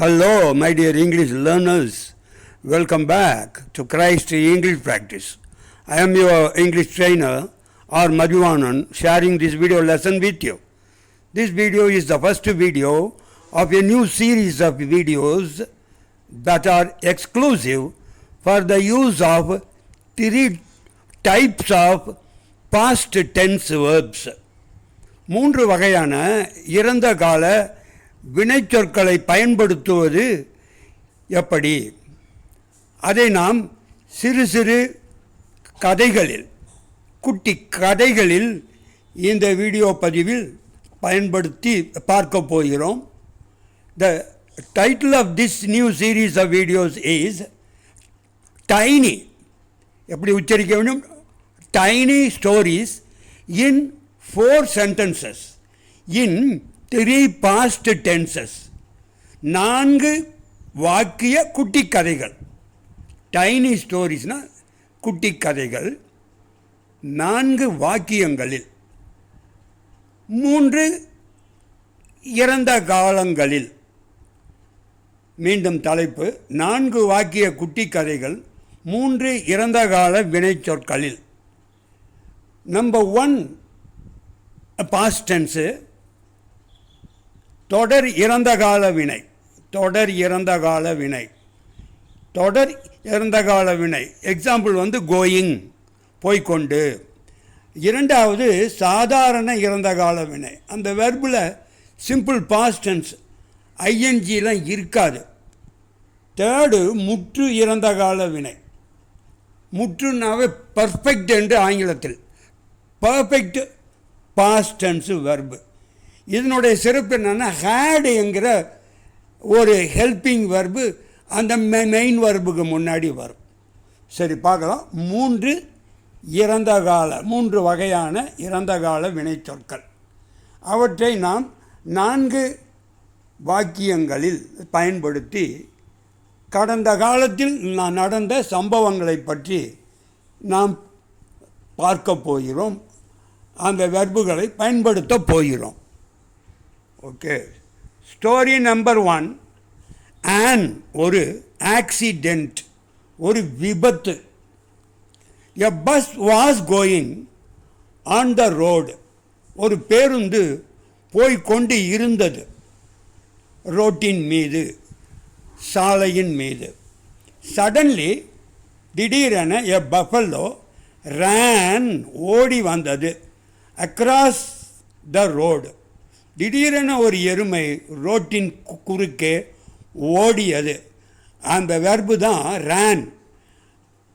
Hello, my dear English learners. Welcome back to Christ English Practice. I am your English trainer, R. Madhuvanan, sharing this video lesson with you. This video is the first video of a new series of videos that are exclusive for the use of three types of past tense verbs. மூன்று வகையான இறந்த கால வினைச்சொற்களை பயன்படுத்துவது எப்படி? அதை நாம் சிறு சிறு கதைகளில் குட்டி கதைகளில் இந்த வீடியோ பதிவில் பயன்படுத்தி பார்க்க போகிறோம். The title of this new series of videos is tiny எப்படி உச்சரிக்க வேண்டும்? Tiny stories in four sentences in three past tenses நான்கு வாக்கிய குட்டி கதைகள் டைனி ஸ்டோரிஸ்னால் குட்டி கதைகள் நான்கு வாக்கியங்களில். மூன்று இறந்த காலங்களில். மீண்டும் தலைப்பு. நான்கு வாக்கிய குட்டி கதைகள் மூன்று இறந்த கால வினைச்சொற்களில் நம்பர் ஒன் பாஸ்ட் டென்ஸு தொடர் இறந்த கால வினை. தொடர் இறந்த கால வினை. தொடர் இறந்த கால வினை. எக்ஸாம்பிள் வந்து கோயிங் போய்க்கொண்டு. இரண்டாவது சாதாரண இறந்த கால வினை. அந்த வெர்பில் சிம்பிள் பாஸ்டன்ஸ் ஐஎன்ஜிலாம் இருக்காது. தேர்டு முற்று இறந்த கால வினை. முற்றுனாவே பர்ஃபெக்ட் என்று ஆங்கிலத்தில். பர்ஃபெக்ட் பாஸ்டன்ஸு வெர்பு இதனுடைய சிறப்பு என்னென்னா ஹேடு என்கிற ஒரு ஹெல்பிங் வர்பு அந்த மெயின் வர்புக்கு முன்னாடி வரும். சரி பார்க்கலாம். மூன்று இறந்த கால மூன்று வகையான இறந்த கால வினைச்சொற்கள். அவற்றை நாம் நான்கு வாக்கியங்களில் பயன்படுத்தி கடந்த காலத்தில் நான் நடந்த சம்பவங்களை பற்றி நாம் பார்க்க போகிறோம். அந்த வெர்புகளை பயன்படுத்த போகிறோம். Okay story number one on ஒரு ஆக்சிடெண்ட் ஒரு விபத்து. A bus was going on the road ஒரு பேருந்து போய்கொண்டு இருந்தது. ரோட்டின் மீது. சாலையின் மீது. சடன்லி திடீரென எ பஃபல்லோ ரேன் ஓடி வந்தது. அக்ராஸ் த ரோடு திடீரென ஒரு எருமை ரோட்டின் கு- குறுக்கே ஓடியது. அந்த வெர்பு தான் ரேன்.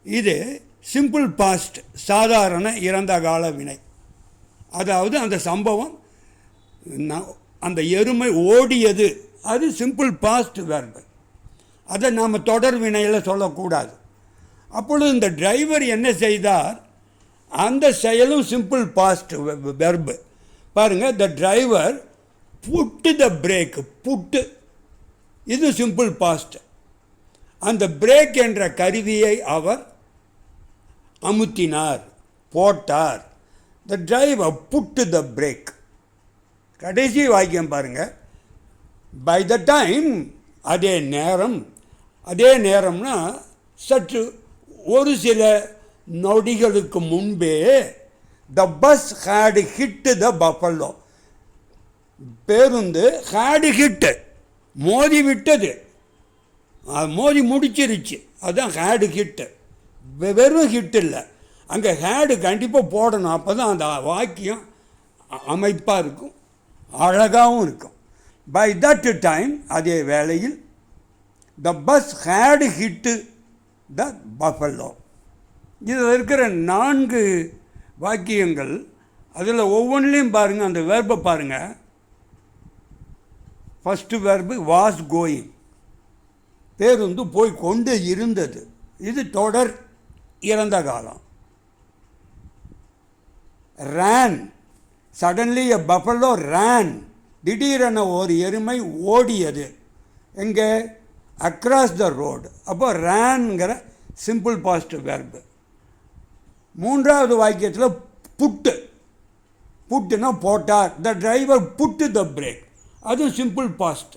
இது சிம்பிள் பாஸ்ட் சாதாரண இறந்த கால வினை. அதாவது அந்த சம்பவம் அந்த எருமை ஓடியது. அது சிம்பிள் பாஸ்ட் வெர்பு. அதை நாம் தொடர் வினையில் சொல்லக்கூடாது. அப்பொழுது இந்த டிரைவர் என்ன செய்தார்? அந்த செயலும் சிம்பிள் பாஸ்ட் வெர்பு. பாருங்கள் the driver put the brake put. இது சிம்பிள் பாஸ்ட் அந்த பிரேக் என்ற கருவியை அவர் அமுத்தினார் போட்டார். The driver put the brake கடைசி வாக்கியம் பாருங்கள் பை த டைம் அதே நேரம் அதே நேரம்னா சற்று ஒரு சில நொடிகளுக்கு முன்பே the bus had hit the buffalo பேருந்து ஹேடு ஹிட்டு மோதி விட்டது. அது மோதி முடிச்சிருச்சு. அதுதான் ஹேடு ஹிட்டு வெறும் ஹிட் இல்லை. அங்கே ஹேடு கண்டிப்பாக போடணும். அப்போ தான் அந்த வாக்கியம் அமைப்பாக இருக்கும். அழகாகவும் இருக்கும். பை தட் டைம் அதே வேளையில் the bus had hit the buffalo இதில் இருக்கிற நான்கு வாக்கியங்கள் அதில் ஒவ்வொன்றிலையும் பாருங்கள் அந்த வேர்பை பாருங்கள் ஃபஸ்ட்டு வேர்பு வாஸ் கோயிங் பேருந்து போய் கொண்டு இருந்தது. இது தொடர் இறந்த காலம். Ran suddenly a buffalo ran திடீரென ஒரு எருமை ஓடியது. எங்கே? அக்ராஸ் த ரோடு அப்போ ரேன்ங்கிற சிம்பிள் பாஸ்ட் வேர்பு மூன்றாவது வாக்கியத்தில் புட்டு புட்டுனா போட்டார். The driver put the brake அது சிம்பிள் பாஸ்ட்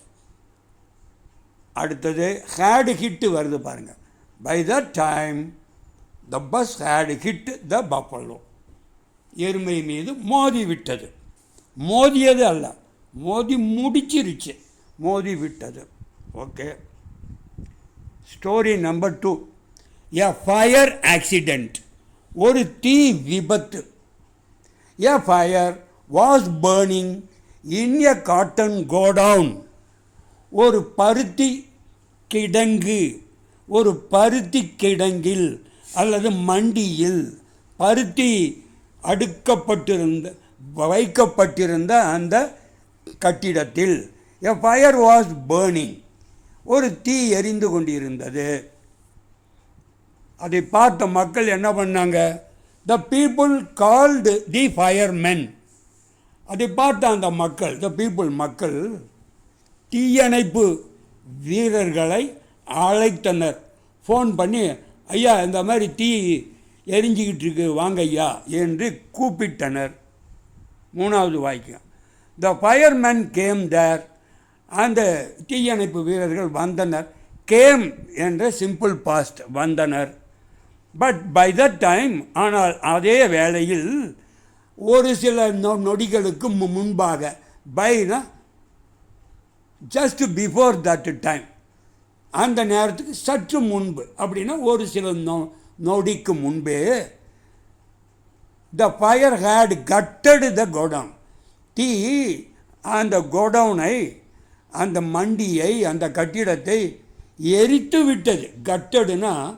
அடுத்தது ஹேடு ஹிட்டு வருது பாருங்கள் by the time the bus had hit the buffalo எருமை மீது மோதி விட்டது. மோதியது அல்ல. மோதி முடிச்சிருச்சு. மோதி விட்டது. Okay story number two a fire accident ஒரு தீ விபத்து. A fire was burning in a cotton godown ஒரு பருத்தி கிடங்கு ஒரு பருத்தி கிடங்கில் அல்லது மண்டியில் பருத்தி அடுக்கப்பட்டிருந்த வைக்கப்பட்டிருந்த அந்த கட்டிடத்தில் எ ஃபயர் வாஸ் பேர்னிங் ஒரு தீ எரிந்து கொண்டிருந்தது. அதை பார்த்த மக்கள் என்ன பண்ணாங்க? The people called the firemen அதை பார்த்த அந்த மக்கள் த பீப்புள் மக்கள் தீயணைப்பு வீரர்களை அழைத்தனர். ஃபோன் பண்ணி ஐயா இந்த மாதிரி தீ எரிஞ்சிக்கிட்டு இருக்கு வாங்க ஐயா என்று கூப்பிட்டனர். மூணாவது வாக்கியம். த ஃபயர்மேன் கேம் தேர் அந்த தீயணைப்பு வீரர்கள் வந்தனர். கேம் என்ற சிம்பிள் பாஸ்ட் வந்தனர். பட் பை த டைம் ஆனால் அதே வேளையில் ஒரு சில நொ நொடிகளுக்கு மு- முன்பாக. பைனா ஜஸ்ட் பிஃபோர் தட் டைம் அந்த நேரத்துக்கு சற்று முன்பு. அப்படின்னா ஒரு சில நொ நொடிக்கு முன்பே. The fire had gutted the godown தீ அந்த கோடவுனை அந்த மண்டியை அந்த கட்டிடத்தை எரித்து விட்டது. கட்டடுனா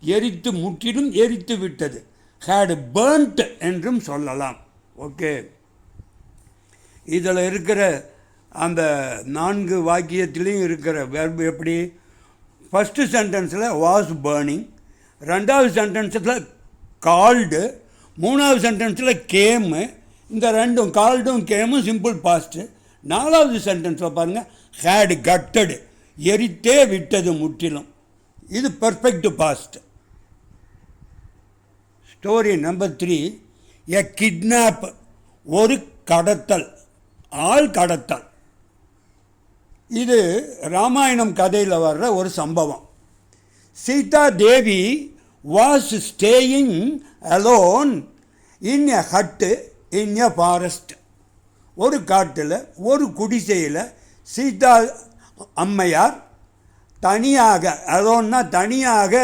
எரித்து முற்றிலும் எரித்து விட்டது. ஹேடு பேர்ன்ட் என்றும் சொல்லலாம். ஓகே இதில் இருக்கிற அந்த நான்கு வாக்கியத்திலையும் இருக்கிற வெர்பு எப்படி? ஃபஸ்ட்டு சென்டென்ஸில் வாஸ் பேர்னிங் ரெண்டாவது சென்டென்ஸில் கால்டு மூணாவது சென்டென்ஸில் கேமு இந்த ரெண்டும் கால்டும் கேமும் சிம்பிள் பாஸ்ட்டு நாலாவது சென்டென்ஸில் பாருங்கள் ஹேடு கட்டடு எரித்தே விட்டது முற்றிலும். இது perfect past story number three a kidnap ஒரு கடத்தல் ஆள் கடத்தல். இது ராமாயணம் கதையில் வர்ற ஒரு சம்பவம். Sita Devi was staying alone in a hut in a forest ஒரு காட்டில் ஒரு குடிசையில் சீதா அம்மையார் தனியாக அலோன்னா தனியாக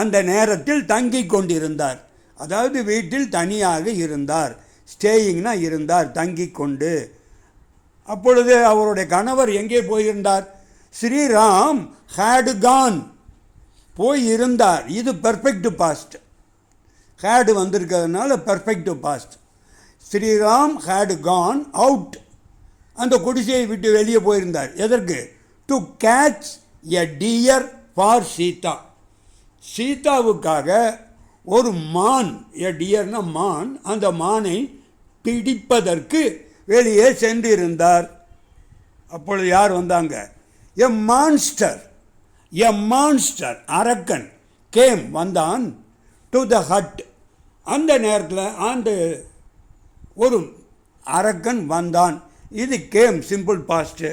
அந்த நேரத்தில் தங்கி கொண்டிருந்தார். அதாவது வீட்டில் தனியாக இருந்தார் ஸ்டேயிங்னா இருந்தார் தங்கி கொண்டு. அப்பொழுது அவருடைய கணவர் எங்கே போயிருந்தார்? ஸ்ரீராம் ஹேடு கான் போய் இருந்தார் இது perfect past had வந்திருக்கிறதுனால perfect past Sriram had gone out அந்த குடிசையை விட்டு வெளியே போயிருந்தார். எதற்கு? To catch a deer for Sita. சீதாவுக்காக ஒரு மான் எ டியர்னா மான் அந்த மானை பிடிப்பதற்கு வெளியே சென்றிருந்தார். அப்பொழுது யார் வந்தாங்க? எ மான்ஸ்டர் எ மான்ஸ்டர் அரக்கன் கேம் வந்தான் டு த ஹட் அந்த நேரத்தில் அந்த ஒரு அரக்கன் வந்தான். இது came simple past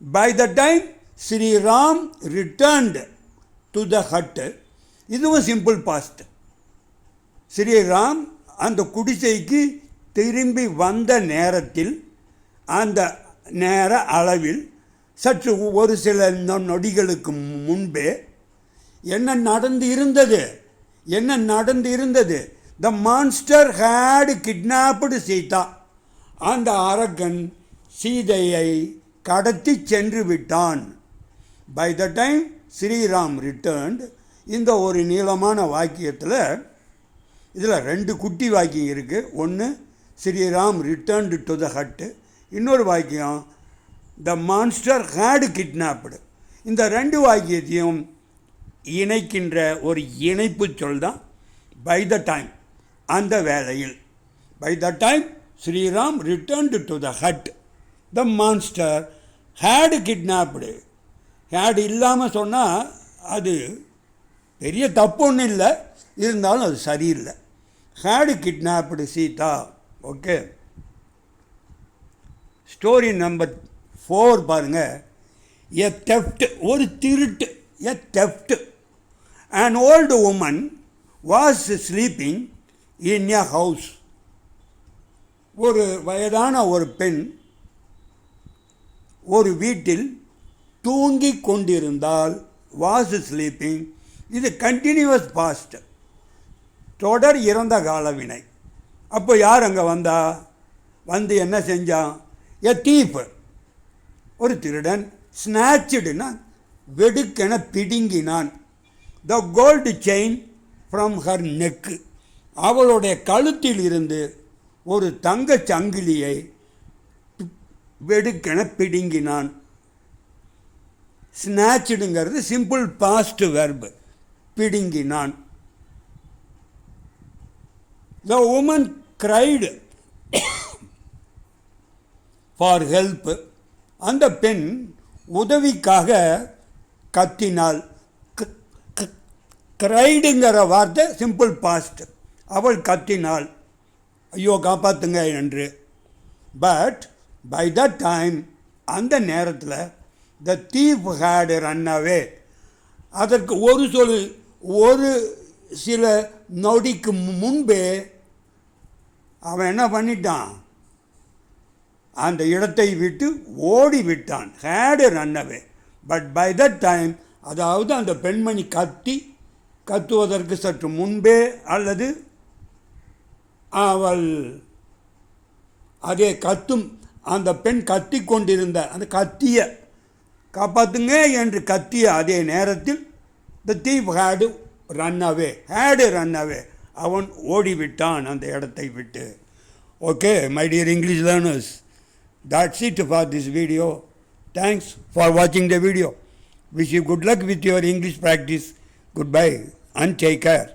by the time Sriram returned to the hut இதுவும் சிம்பிள் பாஸ்ட் ஸ்ரீராம் அந்த குடிசைக்கு திரும்பி வந்த நேரத்தில் அந்த நேர அளவில் சற்று ஒரு சில நொடிகளுக்கு முன்பே என்ன நடந்து இருந்தது? என்ன நடந்து இருந்தது? The monster had kidnapped Sita அந்த அரக்கன் சீதையை கடத்தி சென்று விட்டான். By the time Sriram returned இந்த ஒரு நீளமான வாக்கியத்தில் இதில் ரெண்டு குட்டி வாக்கியம் இருக்குது ஒன்று Sriram returned to the hut இன்னொரு வாக்கியம் த மான்ஸ்டர் ஹேடு கிட்னாப்டு இந்த ரெண்டு வாக்கியத்தையும் இணைக்கின்ற ஒரு இணைப்பு சொல் தான் பை த டைம் அந்த வேளையில் by the time Sriram returned to the hut the monster had kidnapped had இல்லாமல் சொன்னால் அது பெரிய தப்பு ஒன்றும் இல்லை. இருந்தாலும் அது சரியில்லை. Had kidnapped Sita okay story number four பாருங்கள் எ தெஃப்ட் ஒரு திருட்டு a theft and old woman was sleeping in a house ஒரு வயதான ஒரு பெண் ஒரு வீட்டில் தூங்கி கொண்டிருந்தால் வாஸ் ஸ்லீப்பிங் இது கண்டினியூவஸ் பாஸ்ட் தொடர் இறந்த கால வினை அப்போ யார் அங்கே வந்தா? வந்து என்ன செஞ்சான் எ தீப்பு ஒரு திருடன் ஸ்நாச்சுடுனா வெடுக்கென பிடுங்கினான். The gold chain from her neck அவளுடைய கழுத்தில் இருந்து ஒரு தங்கச் சங்கிலியை வெடுக்கென பிடுங்கினான். ஸ்நாச்சுடுங்கிறது simple past verb பிடுங்கினான். The woman cried for help அந்த பெண் உதவிக்காக கத்தினாள். கிரைடுங்கிற வார்த்தை சிம்பிள் பாஸ்ட் அவள் கத்தினாள். ஐயோ காப்பாற்றுங்க என்று. பட் பை த டைம் அந்த நேரத்தில் the thief had run away அதற்கு ஒரு சொல் ஒரு சில நொடிக்கு முன்பே அவன் என்ன பண்ணிட்டான்? அந்த இடத்தை விட்டு ஓடி விட்டான் had run away but by that time அதாவது அந்த பெண்மணி கத்தி கத்துவதற்கு சற்று முன்பே அல்லது அவள் அதே கத்தும் அந்த பெண் கத்தி கொண்டிருந்த அந்த கத்திய காப்பாத்துங்க என்று கத்திய அதே நேரத்தில் the thief had run away had run away அவன் ஓடிவிட்டான் அந்த இடத்தை விட்டு okay my dear English learners that's it for this video thanks for watching the video wish you good luck with your english practice goodbye and take care